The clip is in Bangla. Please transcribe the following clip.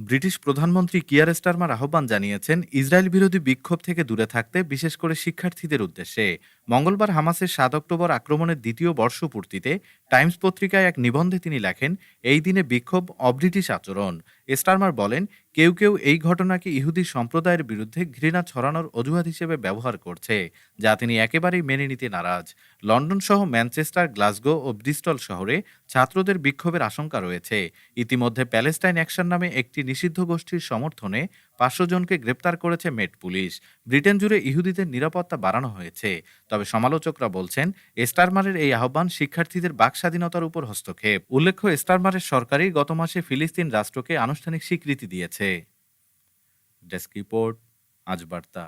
ব্রিটিশ প্রধানমন্ত্রী কিয়ার স্টারমার আহ্বান জানিয়েছেন, ইসরায়েল বিরোধী বিক্ষোভ থেকে দূরে থাকতে, বিশেষ করে শিক্ষার্থীদের উদ্দেশ্যে। মঙ্গলবার হামাসের সাত অক্টোবর আক্রমণের দ্বিতীয় বর্ষপূর্তিতে টাইমস পত্রিকায় এক নিবন্ধে তিনি লেখেন, এই দিনে বিক্ষোভ অব্রিটিশ আচরণ। স্টারমার বলেন, কেউ কেউ এই ঘটনাকে ইহুদি সম্প্রদায়ের বিরুদ্ধে ঘৃণা ছড়ানোর অজুহাত হিসেবে ব্যবহার করছে, যা তিনি একেবারেই মেনে নিতে নারাজ। লন্ডন সহ ম্যানচেস্টার, গ্লাসগো ও ব্রিস্টল শহরে ছাত্রদের বিক্ষোভের আশঙ্কা রয়েছে। ইতিমধ্যে প্যালেস্টাইন অ্যাকশন নামে একটি নিষিদ্ধ গোষ্ঠীর সমর্থনে পাঁচশো জনকে গ্রেপ্তার করেছে মেট পুলিশ। ব্রিটেন জুড়ে ইহুদিদের নিরাপত্তা বাড়ানো হয়েছে। তবে সমালোচকরা বলছেন স্টারমারের এই আহ্বান শিক্ষার্থীদের বাক স্বাধীনতার উপর হস্তক্ষেপ। উল্লেখ্য স্টারমারের সরকারই গত মাসে ফিলিস্তিন রাষ্ট্রকে আনুষ্ঠানিক স্বীকৃতি দিয়েছে। ডেস্ক রিপোর্ট, আজ বার্তা।